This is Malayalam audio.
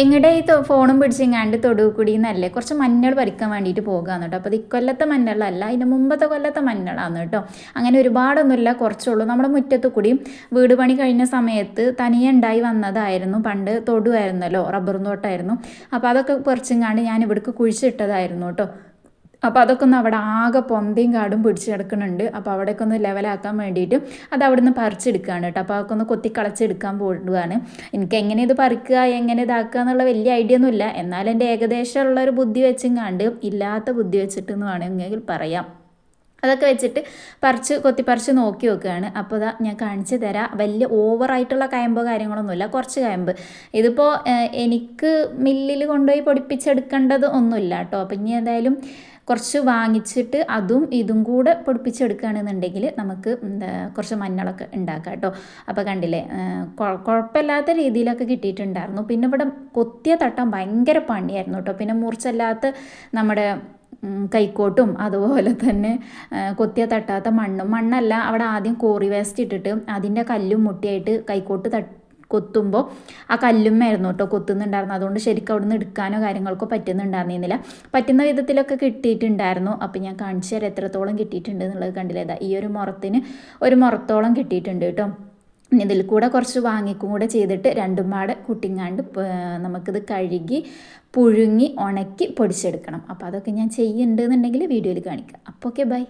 എങ്ങടെ ഈ ഫോണും പിടിച്ചിങ്ങാണ്ട് തൊടുകൂടിയെന്നല്ലേ കൂടി എന്നല്ലേ കുറച്ച് മഞ്ഞൾ പറിക്കാൻ വേണ്ടിയിട്ട് പോകാന്ന് കേട്ടോ അപ്പോൾ ഇത് ഇക്കൊല്ലത്തെ മഞ്ഞളല്ല അതിന്റെ മുമ്പത്തെ കൊല്ലത്തെ മഞ്ഞളാണ് കേട്ടോ അങ്ങനെ ഒരുപാടൊന്നുമില്ല കുറച്ചുള്ളൂ. നമ്മുടെ മുറ്റത്ത് കൂടിയും വീട് പണി കഴിഞ്ഞ സമയത്ത് തനിയെ ഉണ്ടായി വന്നതായിരുന്നു. പണ്ട് തൊടുമായിരുന്നല്ലോ റബ്ബർ തോട്ടമായിരുന്നു അപ്പോൾ അതൊക്കെ പറിച്ചിങ്ങാണ്ട് ഞാൻ ഇവിടേക്ക് കുഴിച്ചിട്ടതായിരുന്നു കേട്ടോ അപ്പോൾ അതൊക്കെ ഒന്ന് അവിടെ ആകെ പൊന്തയും കാടും പിടിച്ച് കിടക്കുന്നുണ്ട്. അപ്പോൾ അവിടെയൊക്കെ ഒന്ന് ലെവലാക്കാൻ വേണ്ടിയിട്ട് അത് അവിടെ നിന്ന് പറിച്ചെടുക്കുകയാണ് കേട്ടോ. അപ്പോൾ അതൊക്കെ ഒന്ന് കൊത്തി കളച്ചെടുക്കാൻ പോവുകയാണ്. എനിക്ക് എങ്ങനെ ഇത് പറിക്കുക എങ്ങനെ ഇതാക്കുക എന്നുള്ള വലിയ ഐഡിയ ഒന്നുമില്ല. എന്നാലും എന്റെ ഏകദേശമുള്ള ഒരു ബുദ്ധി കണ്ട് ഇല്ലാത്ത ബുദ്ധി വെച്ചിട്ടെന്ന് വേണമെങ്കിൽ പറയാം. അതൊക്കെ വെച്ചിട്ട് പറിച്ച് കൊത്തി പറിച്ച് നോക്കി നോക്കുകയാണ് അപ്പോൾ ഇതാ ഞാൻ കാണിച്ചു തരാം. വലിയ ഓവറായിട്ടുള്ള കയമ്പോ കാര്യങ്ങളൊന്നുമില്ല. കുറച്ച് കയമ്പ്. ഇതിപ്പോൾ എനിക്ക് മില്ലിൽ കൊണ്ടുപോയി പൊടിപ്പിച്ചെടുക്കേണ്ടത് ഒന്നുമില്ല കേട്ടോ. അപ്പം ഇനി എന്തായാലും കുറച്ച് വാങ്ങിച്ചിട്ട് അതും ഇതും കൂടെ പൊടിപ്പിച്ചെടുക്കുകയാണെന്നുണ്ടെങ്കിൽ നമുക്ക് എന്താ കുറച്ച് മഞ്ഞളൊക്കെ ഉണ്ടാക്കാം കേട്ടോ. അപ്പോൾ കണ്ടില്ലേ കുഴപ്പമില്ലാത്ത രീതിയിലൊക്കെ കിട്ടിയിട്ടുണ്ടായിരുന്നു. പിന്നെ ഇവിടെ കൊത്തിയ തട്ടം ഭയങ്കര പണിയായിരുന്നു കേട്ടോ. പിന്നെ മുറിച്ചല്ലാത്ത നമ്മുടെ കൈക്കോട്ടും അതുപോലെ തന്നെ കൊത്തിയ തട്ടാത്ത മണ്ണും. മണ്ണല്ല അവിടെ ആദ്യം കോറി വേസ്റ്റ് ഇട്ടിട്ട് അതിന്റെ കല്ലും മുട്ടിയായിട്ട് കൈക്കോട്ട് തട്ട് കൊത്തുമ്പോൾ ആ കല്ലുമ്മായിരുന്നു കേട്ടോ കൊത്തുന്നുണ്ടായിരുന്നു. അതുകൊണ്ട് ശരിക്കും അവിടെ നിന്ന് എടുക്കാനോ കാര്യങ്ങൾക്കോ പറ്റുന്നുണ്ടായിരുന്നില്ല. പറ്റുന്ന വിധത്തിലൊക്കെ കിട്ടിയിട്ടുണ്ടായിരുന്നു. അപ്പം ഞാൻ കാണിച്ചു തരാം എത്രത്തോളം കിട്ടിയിട്ടുണ്ട് എന്നുള്ളത് കണ്ടില്ലേ? ഈ ഒരു മുറത്തിന് ഒരു മുറത്തോളം കിട്ടിയിട്ടുണ്ട് കേട്ടോ ഇതിൽ കൂടെ കുറച്ച് വാങ്ങിക്കും കൂടെ ചെയ്തിട്ട് രണ്ടും പാടെ കുട്ടിങ്ങാണ്ട് നമുക്കിത് കഴുകി പുഴുങ്ങി ഉണക്കി പൊടിച്ചെടുക്കണം. അപ്പോൾ അതൊക്കെ ഞാൻ ചെയ്യുന്നുണ്ടെന്നുണ്ടെങ്കിൽ വീഡിയോയിൽ കാണിക്കാം. അപ്പോൾ ഓക്കെ ബൈ.